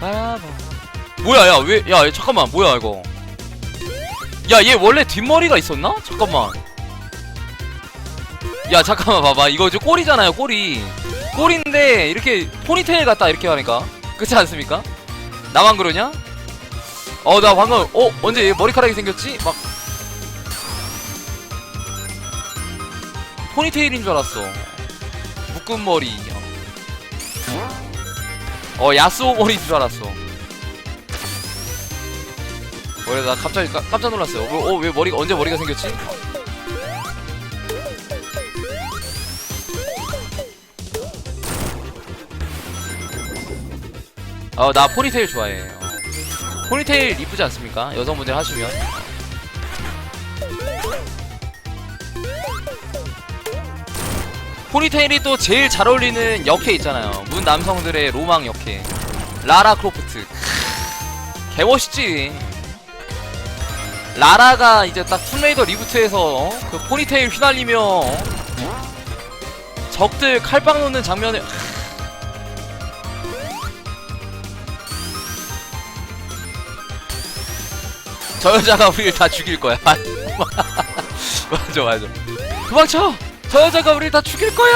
빠라바. 뭐야 야왜야 잠깐만 뭐야 이거 야 얘 원래 뒷머리가 있었나? 잠깐만 야 잠깐만 봐봐 이거 이제 꼬리잖아요 꼬리 꼬리인데 이렇게 포니테일 같다 이렇게 하니까 그렇지 않습니까? 나만 그러냐? 어 나 방금 어 언제 얘 머리카락이 생겼지? 막 포니테일인 줄 알았어 묶은 머리 어 야스오 머리인 줄 알았어 원래 나 갑자기 까, 깜짝 놀랐어요 어, 어, 왜 머리가 언제 머리가 생겼지? 어나 포니테일 좋아해 어. 포니테일 이쁘지 않습니까? 여성분들 하시면 포니테일이 또 제일 잘 어울리는 역해 있잖아요 문 남성들의 로망 역해 라라 크로프트 크, 개멋있지 라라가 이제 딱 툼레이더 리부트에서 어? 그 포니테일 휘날리며 어? 적들 칼빵 놓는 장면을 저 여자가 우리를 다 죽일 거야. 맞아, 맞아. 도망쳐! 저 여자가 우리를 다 죽일 거야!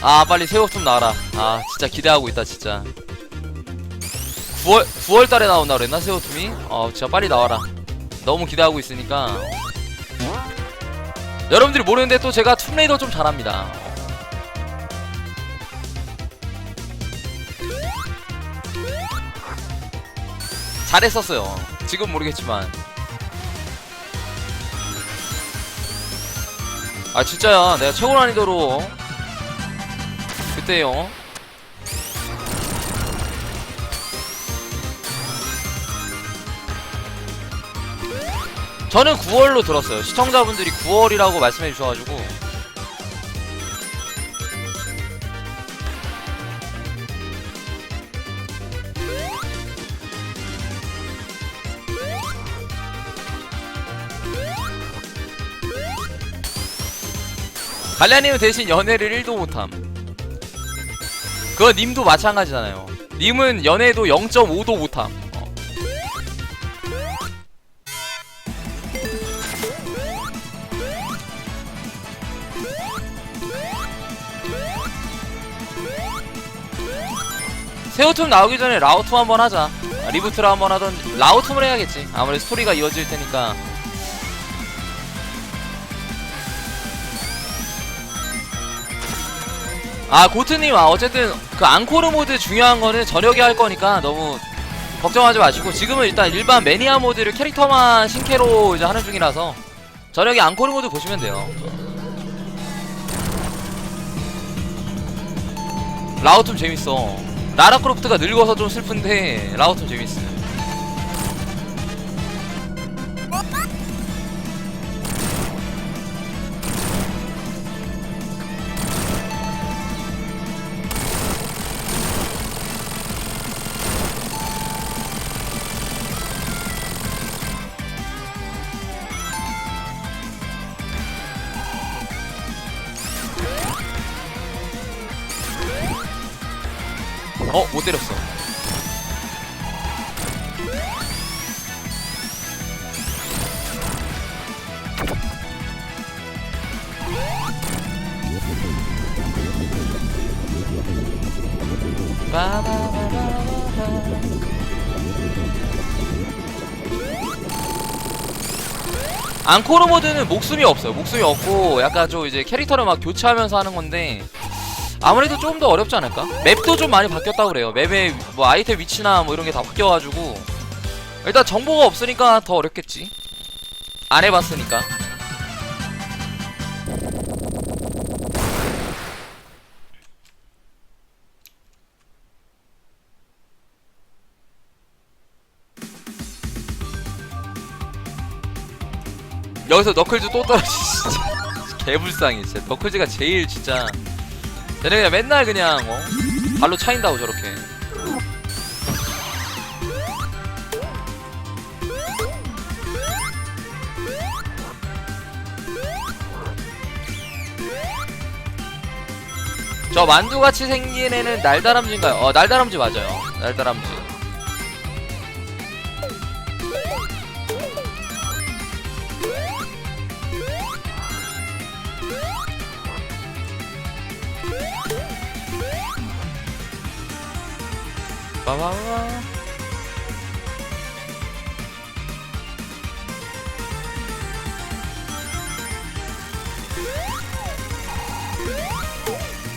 아, 빨리 새우 좀 나와라. 아, 진짜 기대하고 있다, 진짜. 9월, 9월 달에 나온다 그랬나, 새우툼이? 어, 진짜 빨리 나와라. 너무 기대하고 있으니까. 여러분들이 모르는데 또 제가 툼레이더 좀 잘합니다. 잘했었어요. 지금 모르겠지만. 아 진짜야. 내가 최고 난이도로 어? 그때요. 저는 9월로 들었어요. 시청자분들이 9월이라고 말씀해 주셔가지고 갈리아님은 대신 연애를 1도 못함. 그거 님도 마찬가지잖아요. 님은 연애도 0.5도 못함. 어. 새우툼 나오기 전에 라우툼 한번 하자. 아, 리부트를 한번 하던 라우툼을 해야겠지. 아무래도 스토리가 이어질 테니까. 아 고트님 아 어쨌든 그 앙코르 모드 중요한 거는 저녁에 할 거니까 너무 걱정하지 마시고 지금은 일단 일반 매니아 모드를 캐릭터만 신캐로 이제 하는 중이라서 저녁에 앙코르 모드 보시면 돼요. 라우툼 재밌어. 라라 크로프트가 늙어서 좀 슬픈데 라우툼 재밌어. 어, 앙코르 모드는 목숨이 없어요. 목숨이 없고 약간 좀 이제 캐릭터를 막 교체하면서 하는 건데 아무래도 조금 더 어렵지 않을까? 맵도 좀 많이 바뀌었다고 그래요. 맵의 뭐 아이템 위치나 뭐 이런 게 다 바뀌어가지고 일단 정보가 없으니까 더 어렵겠지. 안 해봤으니까. 여기서 너클즈 또 떨어지 진짜. 개불쌍해 진짜. 너클즈가 제일 진짜. 얘네 그냥 맨날 그냥 어? 발로 차인다고 저렇게. 저 만두같이 생긴 애는 날다람쥐인가요? 어 날다람쥐 맞아요. 날다람쥐 빠바바.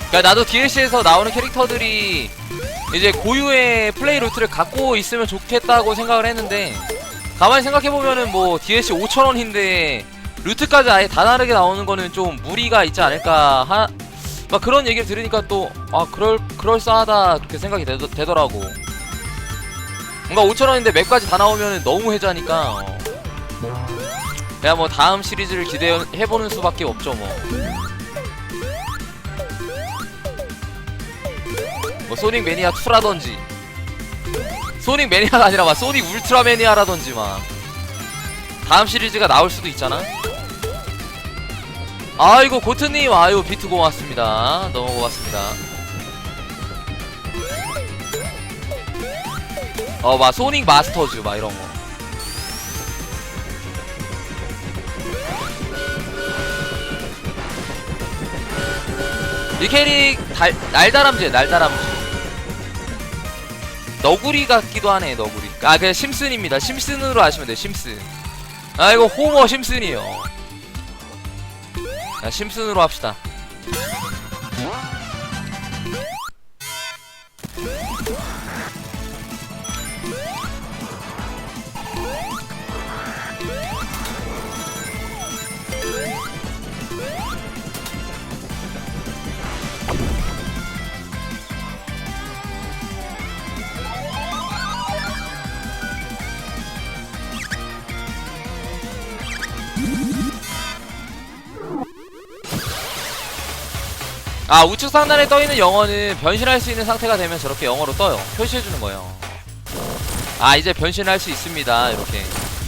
그러니까 나도 DLC에서 나오는 캐릭터들이 이제 고유의 플레이 루트를 갖고 있으면 좋겠다고 생각을 했는데 가만히 생각해보면은 뭐 DLC 5천원인데 루트까지 아예 다 다르게 나오는 거는 좀 무리가 있지 않을까 하, 막 그런 얘기를 들으니까 또 아 그럴 그럴싸하다 그렇게 생각이 되, 되더라고. 뭔가 5천원인데 맵까지 다 나오면 너무 해자니까 어. 그냥 뭐 다음 시리즈를 기대해보는 수밖에 없죠 뭐. 뭐 소닉 매니아 2라던지. 소닉 매니아가 아니라 막 소닉 울트라 매니아라던지 막. 다음 시리즈가 나올 수도 있잖아 아이고 고트님. 아이고 비트 고맙습니다. 너무 고맙습니다. 어 막 소닉 마스터즈 막 이런거. 이 캐릭 달, 날다람쥐 날다람쥐. 너구리 같기도 하네 너구리. 아 그냥 심슨입니다. 심슨으로 하시면 돼요 심슨. 아 이거 호머 심슨이요 자 심슨으로 합시다 아 우측 상단에 떠있는 영어는 변신할 수 있는 상태가 되면 저렇게 영어로 떠요. 표시해주는 거예요. 아 이제 변신할 수 있습니다. 이렇게.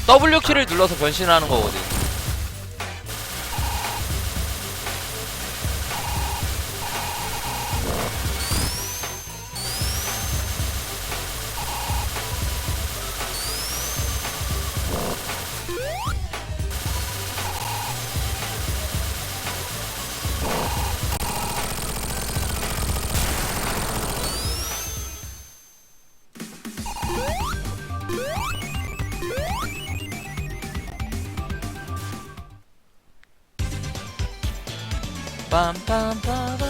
W키를 눌러서 변신하는 거거든 빰빰빠밤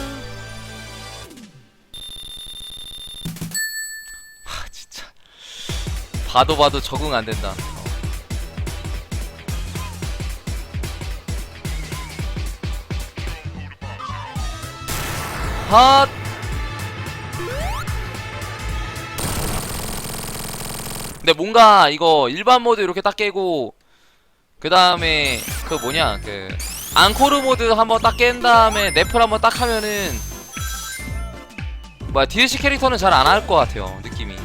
아 진짜. 봐도 봐도 적응 안 된다. 어. 핫! 근데 뭔가 이거 일반 모드 이렇게 딱 깨고 그 다음에 그 뭐냐 그 앙코르 모드 한번 딱 깬 다음에 넷플 한번 딱 하면은 뭐야 DLC 캐릭터는 잘 안 할 것 같아요 느낌이.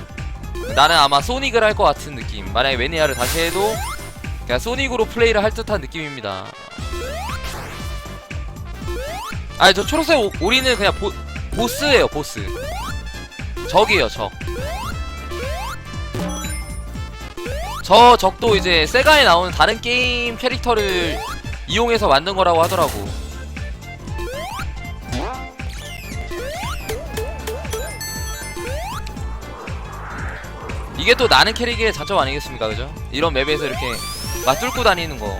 나는 아마 소닉을 할 것 같은 느낌. 만약에 매니아를 다시 해도 그냥 소닉으로 플레이를 할 듯한 느낌입니다. 아니 저 초록색 오, 오리는 그냥 보, 보스예요 보스. 적이에요 적. 저 적도 이제 세가에 나오는 다른 게임 캐릭터를 이용해서 만든 거라고 하더라고. 이게 또 나는 캐릭의 장점 아니겠습니까, 그죠? 이런 맵에서 이렇게 맞뚫고 다니는 거.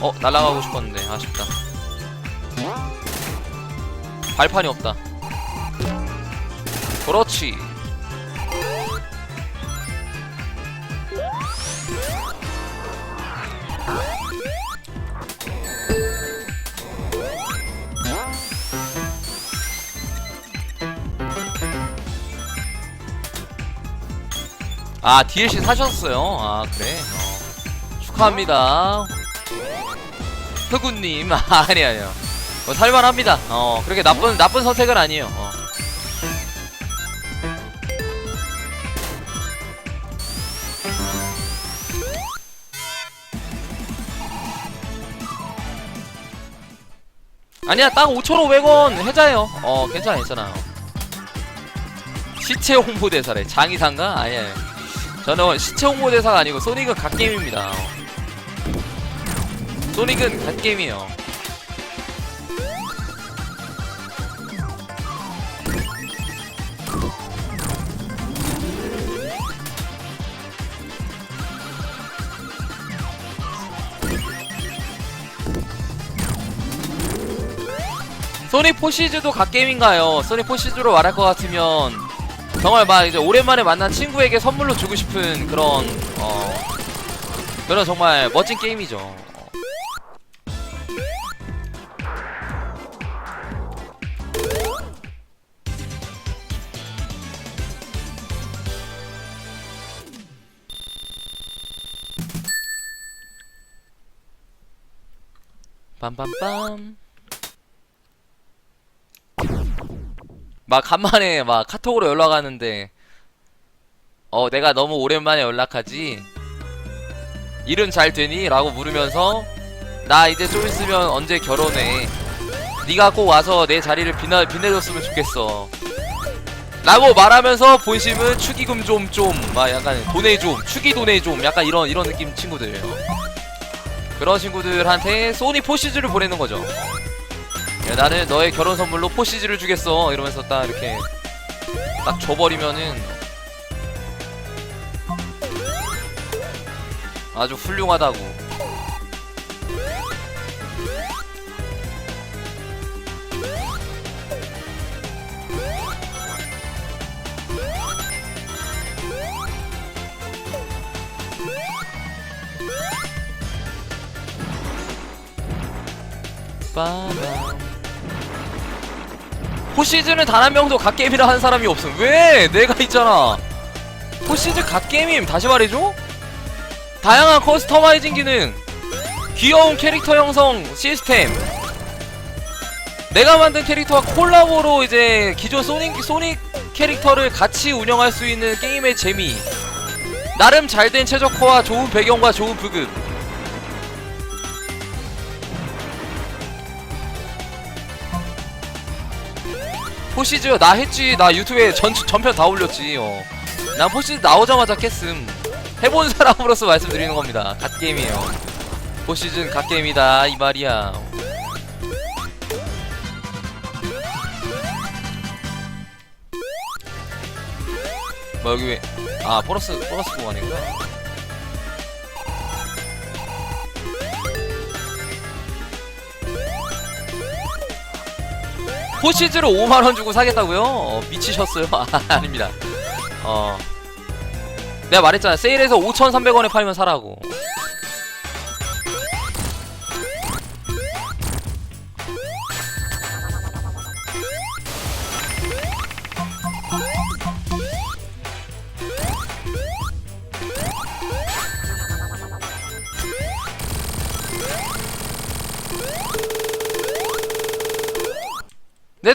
어, 날아가고 싶었는데 아쉽다. 발판이 없다. 그렇지. 아 DLC 사셨어요? 아 그래? 어. 축하합니다 흑우님 아, 아니 아니요 뭐 살만합니다 어 그렇게 나쁜 나쁜 선택은 아니에요 어. 아니야 딱 5,500원 해자요 어 괜찮아 괜찮아요 시체 홍보대사래 장의사인가? 아니에요 저는 시체 홍보 대사가 아니고 소닉은 갓게임입니다 소닉은 갓게임이에요 소닉 포시즈도 갓게임인가요? 소닉 포시즈로 말할 것 같으면 정말 막 이제 오랜만에 만난 친구에게 선물로 주고 싶은 그런 어 그런 정말 멋진 게임이죠. 빰빰빰 막 간만에 막 카톡으로 연락 하는데 어 내가 너무 오랜만에 연락하지? 일은 잘 되니? 라고 물으면서 나 이제 좀 있으면 언제 결혼해? 네가 꼭 와서 내 자리를 빛나, 빛내줬으면 좋겠어. 라고 말하면서 본심은 축의금 좀 좀 막 약간 돈에 좀 축의 돈에 좀 약간 이런 이런 느낌 친구들이에요. 그런 친구들한테 소니 포시즈를 보내는 거죠 야, 나는 너의 결혼 선물로 포시즈를 주겠어. 이러면서 딱 이렇게 딱 줘버리면은 아주 훌륭하다고. 빠밤 포시즈는 단한 명도 갓게임이라 한 사람이 없음. 왜? 내가 있잖아. 포시즈 갓게임임. 다시 말해줘? 다양한 커스터마이징 기능. 귀여운 캐릭터 형성 시스템. 내가 만든 캐릭터와 콜라보로 이제 기존 소닉, 소닉 캐릭터를 같이 운영할 수 있는 게임의 재미. 나름 잘 된 최적화와 좋은 배경과 좋은 부급 포시즈 나 했지. 나 유튜브에 전, 전편 다 올렸지 어. 난 포시즈 나오자마자 깼음. 해본 사람으로서 말씀드리는 겁니다. 갓게임이에요. 포시즌 갓게임이다 이 말이야. 뭐 여기 왜아 보너스 보너스 보관이구 포시즈로 5만원 주고 사겠다고요? 어, 미치셨어요? 아, 아닙니다 어 내가 말했잖아 세일해서 5,300원에 팔면 사라고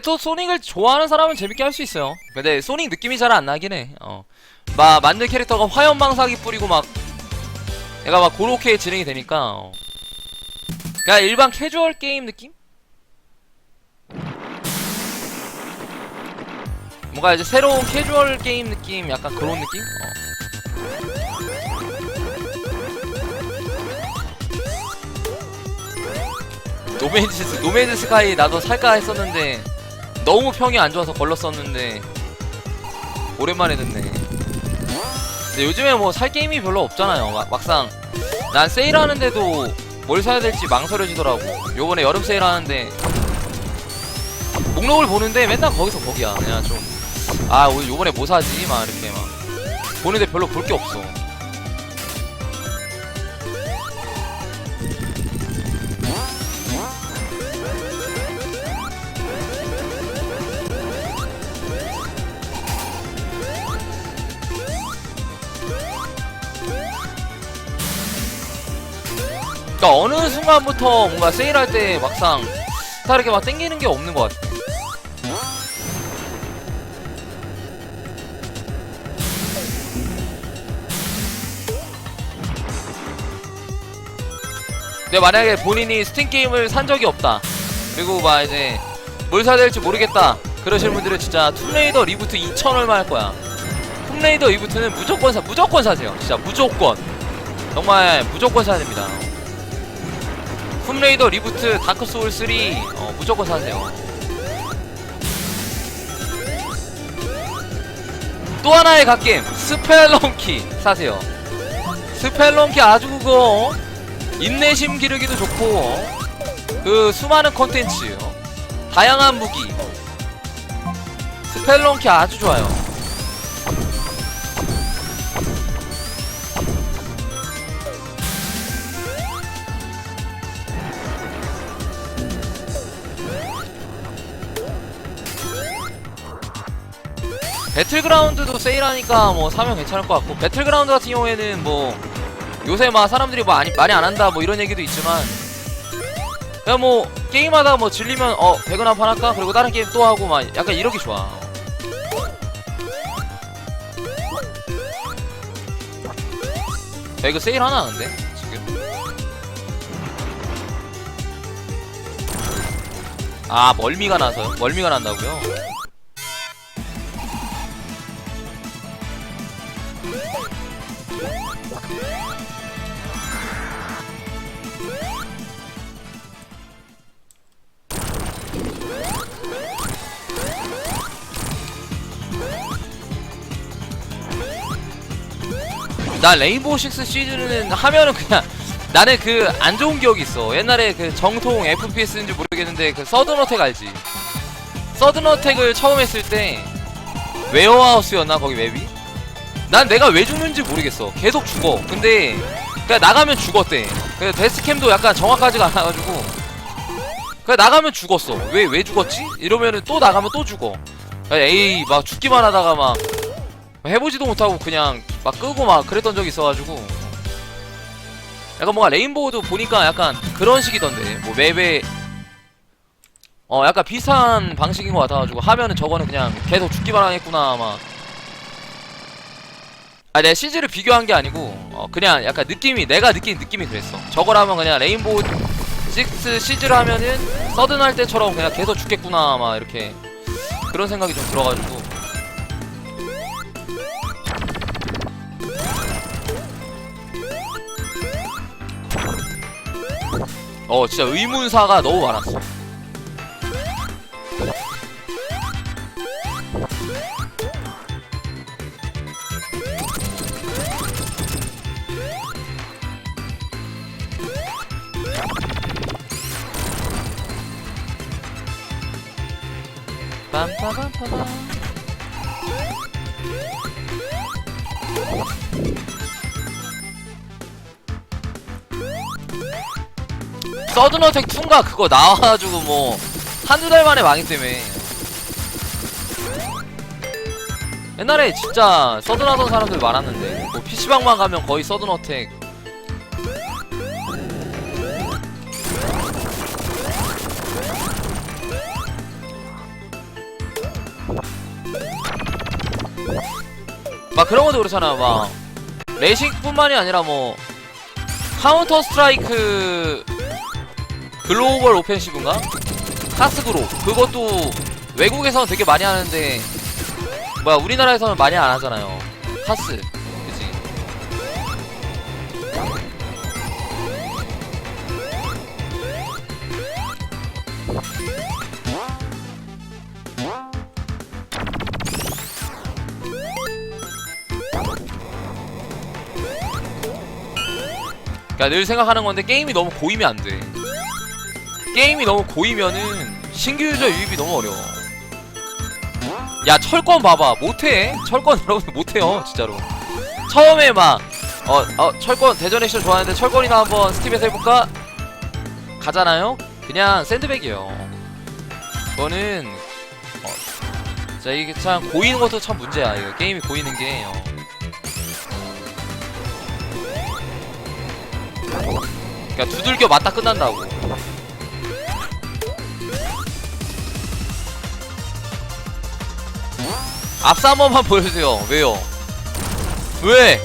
또 소닉을 좋아하는 사람은 재밌게 할 수 있어요. 근데 소닉 느낌이 잘 안 나긴 해. 어. 막 만든 캐릭터가 화염 방사기 뿌리고 막 얘가 막 그렇게 진행이 되니까. 어. 그냥 일반 캐주얼 게임 느낌? 뭔가 이제 새로운 캐주얼 게임 느낌 약간 그런 느낌? 어. 노맨즈 스카이 나도 살까 했었는데 너무 평이 안 좋아서 걸렀었는데 오랜만에 듣네. 근데 요즘에 뭐 살 게임이 별로 없잖아요. 막, 막상 난 세일하는데도 뭘 사야 될지 망설여지더라고. 요번에 여름 세일하는데 목록을 보는데 맨날 거기서 거기야. 그냥 좀 아 오늘 요번에 뭐 사지 막 이렇게 막 보는데 별로 볼 게 없어. 어느 순간부터 뭔가 세일할 때 막상 다르게 막 땡기는 게 없는 것 같아. 근데 만약에 본인이 스팀 게임을 산 적이 없다. 그리고 막 이제 뭘 사야 될지 모르겠다. 그러시는 분들은 진짜 툼레이더 리부트 2천 얼마 할 거야. 툼레이더 리부트는 무조건 사 무조건 사세요. 진짜 무조건. 정말 무조건 사야 됩니다 툼레이더 리부트 다크 소울 3 어, 무조건 사세요 또 하나의 갓겜 스펠런키 사세요 스펠런키 아주 그거 어? 인내심 기르기도 좋고 어? 그 수많은 컨텐츠 어? 다양한 무기 스펠런키 아주 좋아요 배틀그라운드도 세일하니까 뭐 사면 괜찮을 것 같고 배틀그라운드 같은 경우에는 뭐 요새 막 사람들이 뭐 많이, 많이 안 한다 뭐 이런 얘기도 있지만 그냥 뭐 게임하다 뭐 질리면 어 배그 한판 할까? 그리고 다른 게임 또 하고 막 약간 이러기 좋아. 배그 세일 하나 하는데 지금? 아 멀미가 나서요? 멀미가 난다고요 나 레인보우 식스 시즌은 하면은 그냥 나는 그 안 좋은 기억이 있어. 옛날에 그 정통 FPS인지 모르겠는데 그 서든어택 알지? 서든어택을 처음 했을 때 웨어하우스였나 거기 맵이? 난 내가 왜 죽는지 모르겠어. 계속 죽어. 근데 그냥 나가면 죽었대. 그 데스캠도 약간 정확하지가 않아가지고 그냥 나가면 죽었어. 왜 왜 죽었지? 이러면은 또 나가면 또 죽어. 에이 막 죽기만 하다가 막 해보지도 못하고 그냥 막 끄고 막 그랬던 적이 있어가지고. 약간 뭔가 레인보우도 보니까 약간 그런 식이던데. 뭐 맵에 어 약간 비슷한 방식인 것 같아가지고 하면은 저거는 그냥 계속 죽기만 하겠구나 아마 아 내가 CG를 비교한 게 아니고 어 그냥 약간 느낌이 내가 느낀 느낌이 그랬어. 저거라면 그냥 레인보우 6 CG를 하면은 서든 할 때처럼 그냥 계속 죽겠구나 아마 이렇게 그런 생각이 좀 들어가지고 어 진짜 의문사가 너무 많았어 서든어택 2인가 그거 나와가지고 뭐 한두 달 만에 망했다며 옛날에 진짜 서든 하던 사람들 많았는데 뭐 PC방만 가면 거의 서든 어택. 막 그런 것도 그렇잖아 막. 레이싱뿐만이 아니라 뭐 카운터 스트라이크 글로벌 오펜시브인가? 카스그로 그것도 외국에서는 되게 많이 하는데 뭐야 우리나라에서는 많이 안 하잖아요 카스 그치 그러니까 늘 생각하는 건데 게임이 너무 고이면 안 돼. 게임이 너무 고이면은 신규 유저 유입이 너무 어려워. 야 철권 봐봐 못해 철권 여러분 못해요 진짜로. 처음에 막 어 어 철권 대전 액션 좋아하는데 철권이나 한번 스팀에서 해볼까? 가잖아요. 그냥 샌드백이에요. 그거는 어, 자 이게 참 고이는 것도 참 문제야. 이거 게임이 고이는 게. 어. 그러니까 두들겨 맞다 끝난다고. 앞사 한 번만 보여주세요. 왜요? 왜?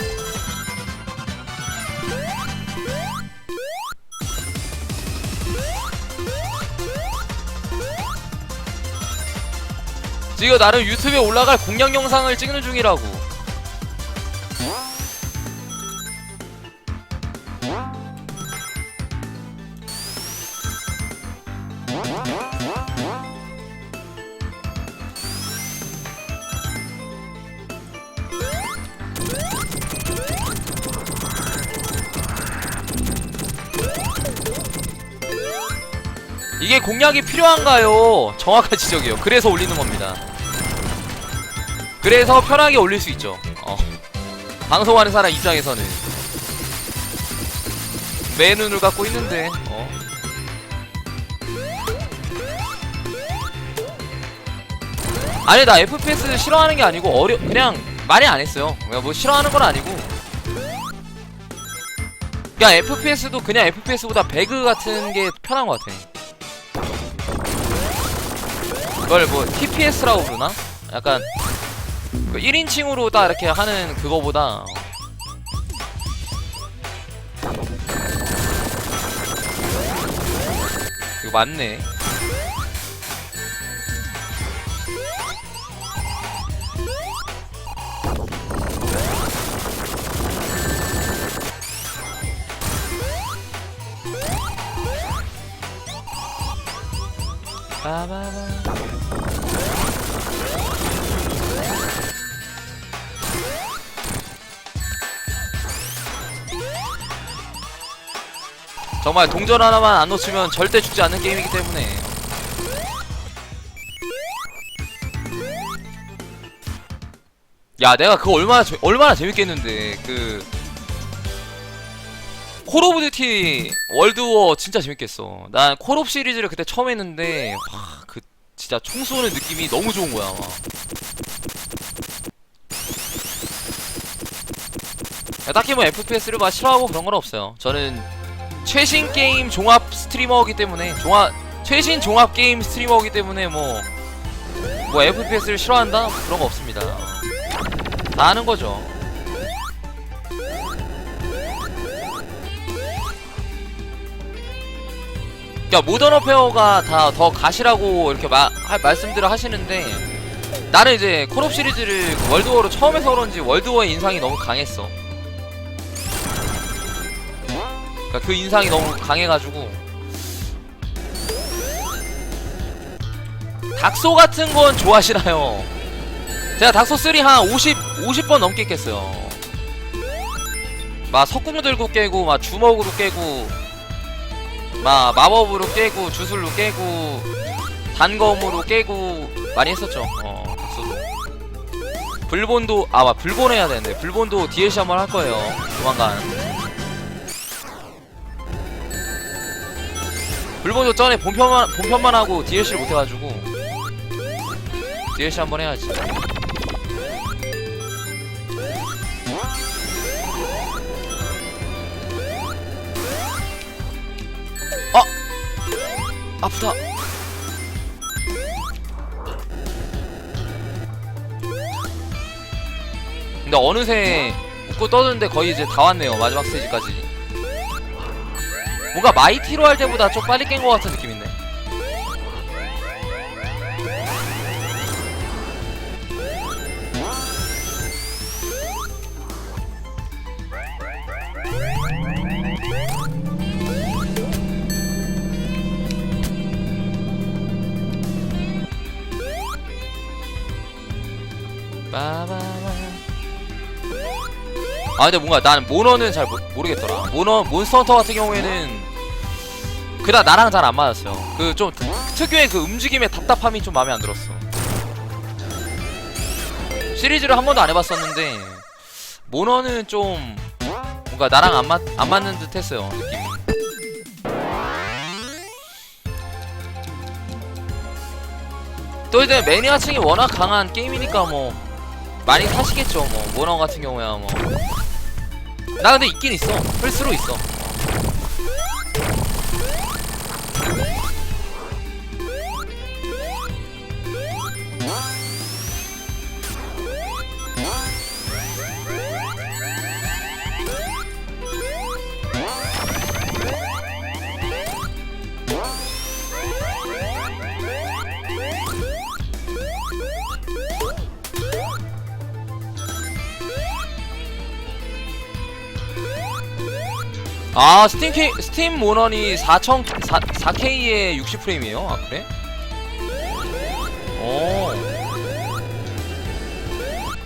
지금 나름 유튜브에 올라갈 공략 영상을 찍는 중이라고. 이게 공략이 필요한가요? 정확한 지적이에요. 그래서 올리는 겁니다. 그래서 편하게 올릴 수 있죠. 어. 방송하는 사람 입장에서는 매 눈을 갖고 있는데. 어. 아니 나 FPS 싫어하는 게 아니고 어려 그냥 많이 안 했어요. 그냥 뭐 싫어하는 건 아니고. 그냥 FPS도 그냥 FPS보다 배그 같은 게 편한 것 같아. 그걸 뭐 TPS라고 부르나? 약간 그 1인칭으로 딱 이렇게 하는 그거보다 이거 맞네 빠바바 정말 동전 하나만 안 놓치면 절대 죽지 않는 게임이기 때문에. 야 내가 그거 얼마나 재- 얼마나 재밌겠는데 그 콜 오브 듀티 월드워 진짜 재밌겠어. 난 콜옵 시리즈를 그때 처음 했는데 와 그 진짜 총 쏘는 느낌이 너무 좋은 거야 막. 야, 딱히 뭐 FPS를 막 싫어하고 그런 건 없어요. 저는 최신 게임 종합 스트리머이기 때문에 종합 최신 종합 게임 스트리머이기 때문에 뭐뭐 FPS를 싫어한다 뭐 그런 거 없습니다. 다 아는 거죠. 야 모던 어페어가 다 더 가시라고 이렇게 마, 하, 말씀들을 하시는데 나는 이제 콜옵 시리즈를 그 월드워로 처음 해서 그런지 월드워의 인상이 너무 강했어. 그러니까 그 인상이 너무 강해가지고 닥소 같은 건 좋아하시나요? 제가 닥소 3한 50, 50번 넘게 깼어요. 막 석궁 들고 깨고, 막 주먹으로 깨고, 막 마법으로 깨고, 주술로 깨고, 단검으로 깨고, 많이 했었죠. 어, 닥소도. 불본도, 아, 막 불본 해야 되는데, 불본도 DLC 한번 할 거예요. 조만간. 불본도 전에 본편만, 본편만 하고 DLC를 못 해가지고, DLC 한번 해야지. 아! 아프다. 근데 어느새 웃고 떠드는데 거의 이제 다 왔네요. 마지막 스테이지까지. 뭔가 마이티로 할 때보다 좀 빨리 깬 것 같은 느낌인데. 빠바바. 아 근데 뭔가 나는 모너는 잘 모, 모르겠더라 모너 몬스터 헌터 같은 경우에는 그다 나랑 잘 안 맞았어요. 그 좀 특유의 그 움직임의 답답함이 좀 마음에 안 들었어. 시리즈를 한 번도 안 해봤었는데 모너는 좀 뭔가 나랑 안, 맞, 안 맞는 듯 했어요 느낌이. 또 이제 매니아층이 워낙 강한 게임이니까 뭐 많이 사시겠죠 뭐. 모너 같은 경우야 뭐. 나 근데 있긴 있어. 플스로 있어 Yeah. 아 스팀 K 스팀 모넌이 4000 4, 4K에 60프레임이에요. 아 그래? 오.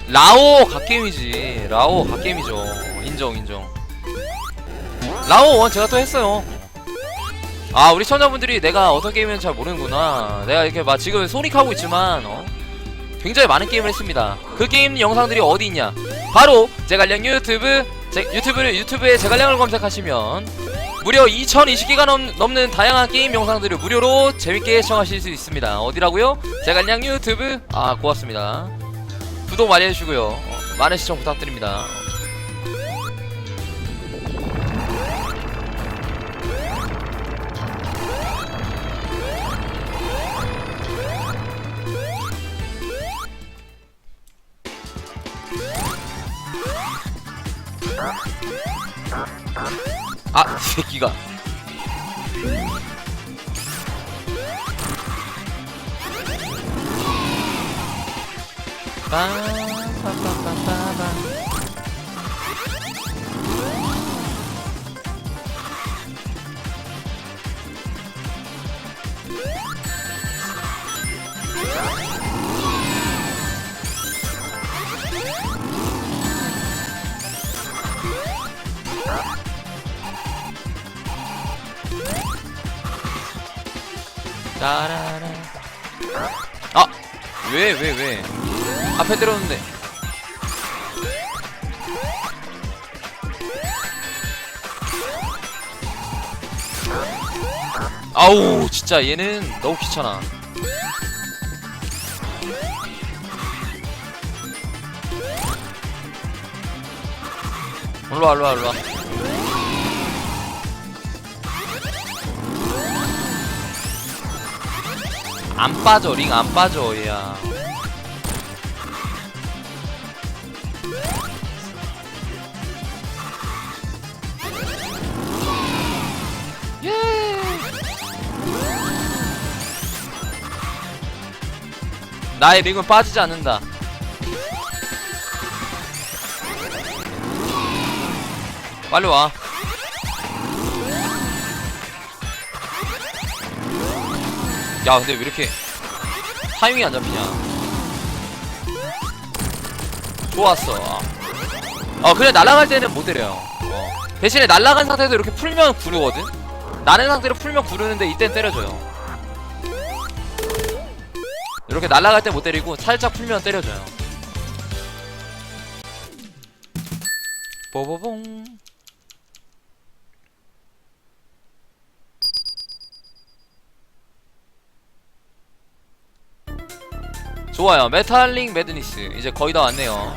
라오 갓게임이지. 라오 갓게임이죠. 인정 인정. 라오 원 제가 또 했어요. 아 우리 시청자분들이 내가 어떤 게임인지 잘 모르는구나. 내가 이렇게 막 지금 소닉 하고 있지만 어? 굉장히 많은 게임을 했습니다. 그 게임 영상들이 어디 있냐? 바로 제갈량 유튜브 제, 유튜브를 유튜브에 제갈량을 검색하시면 무려 2020기가 넘, 넘는 다양한 게임 영상들을 무료로 재밌게 시청하실 수 있습니다. 어디라고요? 제갈량 유튜브 아 고맙습니다. 구독 많이 해주시고요. 어, 많은 시청 부탁드립니다. 아, 이 새끼가. 빠빠빠빠빠. 따라라. 아! 왜, 왜, 왜? 앞에 때렸는데. 아우, 진짜 얘는 너무 귀찮아. 일로와, 일로와, 일로와. 안 빠져 링 안 빠져 얘야. 예! 나의 링은 빠지지 않는다. 빨리 와 야 근데 왜 이렇게 타이밍이 안 잡히냐? 좋았어. 어 그래 날아갈 때는 못 때려요. 어. 대신에 날아간 상태에서 이렇게 풀면 구르거든? 나는 상태로 풀면 구르는데 이땐 때려줘요. 이렇게 날아갈 때 못 때리고 살짝 풀면 때려줘요. 뽀뽀봉 좋아요. 메탈링 매드니스. 이제 거의 다 왔네요